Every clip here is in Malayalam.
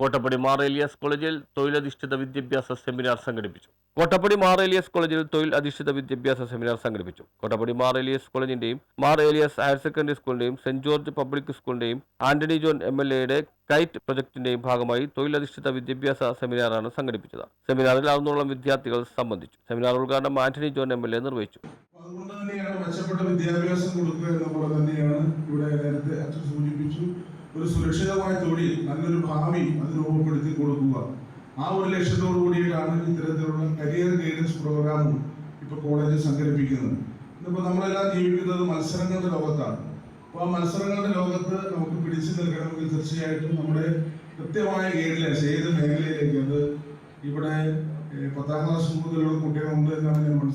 Kottappady Mar Elias കോളേജിൽ തൊഴിലധിഷ്ഠിത വിദ്യാഭ്യാസ സെമിനാർ സംഘടിപ്പിച്ചു. കോട്ടപ്പടി മാർ എലിയസ് കോളേജിൽ തൊഴിൽ അധിഷ്ഠിത വിദ്യാഭ്യാസ സെമിനാർ സംഘടിപ്പിച്ചു. കോട്ടപ്പടി മാർ എലിയസ് കോളേജിന്റെയും മാർ എലിയസ് ഹയർ സെക്കൻഡറി സ്കൂളിന്റെയും സെന്റ് ജോർജ് പബ്ലിക് സ്കൂളിന്റെയും ആന്റണി ജോൺ എം എൽ എയുടെ കൈറ്റ് പ്രൊജക്ടിന്റെയും ഭാഗമായി തൊഴിലധിഷ്ഠിത വിദ്യാഭ്യാസ സെമിനാറാണ് സംഘടിപ്പിച്ചത്. സെമിനാറിൽ അറുന്നൂറോളം വിദ്യാർത്ഥികൾ സംബന്ധിച്ചു. സെമിനാർ ഉദ്ഘാടനം Antony John M L A നിർവഹിച്ചു. അതുകൊണ്ട് തന്നെയാണ് മെച്ചപ്പെട്ട വിദ്യാഭ്യാസം കൊടുക്കുക എന്നുള്ളത് തന്നെയാണ് ഇവിടെ നേരത്തെ അച്ഛൻ സൂചിപ്പിച്ചു. ഒരു സുരക്ഷിതമായ തൊഴിൽ നല്ലൊരു ഭാവി അതിന് രൂപപ്പെടുത്തി കൊടുക്കുക. ആ ഒരു ലക്ഷ്യത്തോടു കൂടിയിട്ടാണ് ഇത്തരത്തിലുള്ള കരിയർ ഗൈഡൻസ് പ്രോഗ്രാമും ഇപ്പൊ കോളേജ് സംഘടിപ്പിക്കുന്നത്. ഇന്നിപ്പോ നമ്മളെല്ലാം ജീവിക്കുന്നത് മത്സരങ്ങളുടെ ലോകത്താണ്. അപ്പോൾ ആ മത്സരങ്ങളുടെ ലോകത്ത് നമുക്ക് പിടിച്ചു നിൽക്കണമെങ്കിൽ തീർച്ചയായിട്ടും നമ്മുടെ കൃത്യമായ ഗൈഡ്ലൈൻസ് ഏത് മേഖലയിലേക്ക് അത് ഇവിടെ പത്താം ക്ലാസ് ഞാൻ to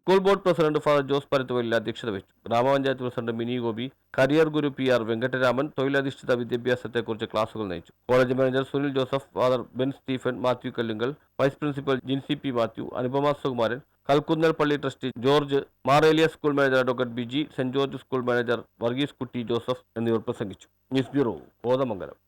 school board president father Jose Parathuvallil അധ്യക്ഷത വഹിച്ചു. ഗ്രാമപഞ്ചായത്ത് president Mini Gopi career guru P R Venkataraman തൊഴിലധിഷ്ഠിത വിദ്യാഭ്യാസത്തെക്കുറിച്ച് ക്ലാസുകൾ നയിച്ചു. College manager Sunil Joseph father Ben Stephen Mathew Kallunkal vice principal Jincy P Mathew Anupama Sukumaran Kalkunnal പള്ളി trustee George Mareliya school manager advocate Biji saint George school manager Varghese Kutty Joseph എന്നിവർ പ്രസംഗിച്ചു. News bureau Kothamangalam.